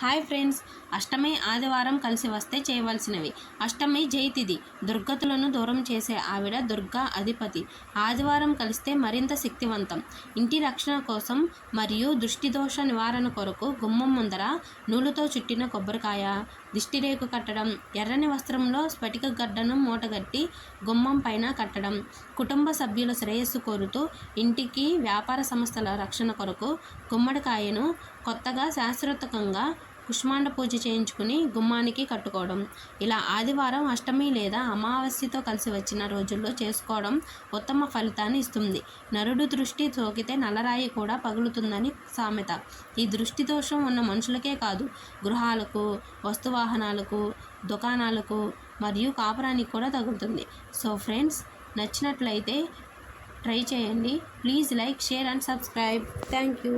Hi friends. అష్టమి ఆదివారం కలిసి వస్తే చేయవలసినవి. అష్టమి జైతిది దుర్గతులను దూరం చేసే ఆవిడ దుర్గా అధిపతి. ఆదివారం కలిస్తే మరింత శక్తివంతం. ఇంటి రక్షణ కోసం మరియు దృష్టి దోష నివారణ కొరకు గుమ్మం ముందర నూలుతో చుట్టిన కొబ్బరికాయ దిష్టిరేకు కట్టడం ఎర్రని వస్త్రంలో స్ఫటిక గడ్డను మూటగట్టి గుమ్మం పైన కట్టడం కుటుంబ సభ్యుల శ్రేయస్సు కోరుతూ ఇంటికి వ్యాపార సంస్థల రక్షణ కొరకు గుమ్మడికాయను కొత్తగా శాశ్వతకంగా కుష్మాండ పూజ చేయించుకుని గుమ్మానికి కట్టుకోవడం. ఇలా ఆదివారం అష్టమి లేదా అమావాస్యతో కలిసి వచ్చిన రోజుల్లో చేసుకోవడం ఉత్తమ ఫలితాన్ని ఇస్తుంది. నరుడు దృష్టి సోకితే నల్లరాయి కూడా పగులుతుందని సామెత. ఈ దృష్టి దోషం ఉన్న మనుషులకే కాదు. గృహాలకు వస్తువాహనాలకు దుకాణాలకు మరియు కాపురానికి కూడా తగులుతుంది. సో ఫ్రెండ్స్ నచ్చినట్లయితే ట్రై చేయండి. Please like share and subscribe. Thank you.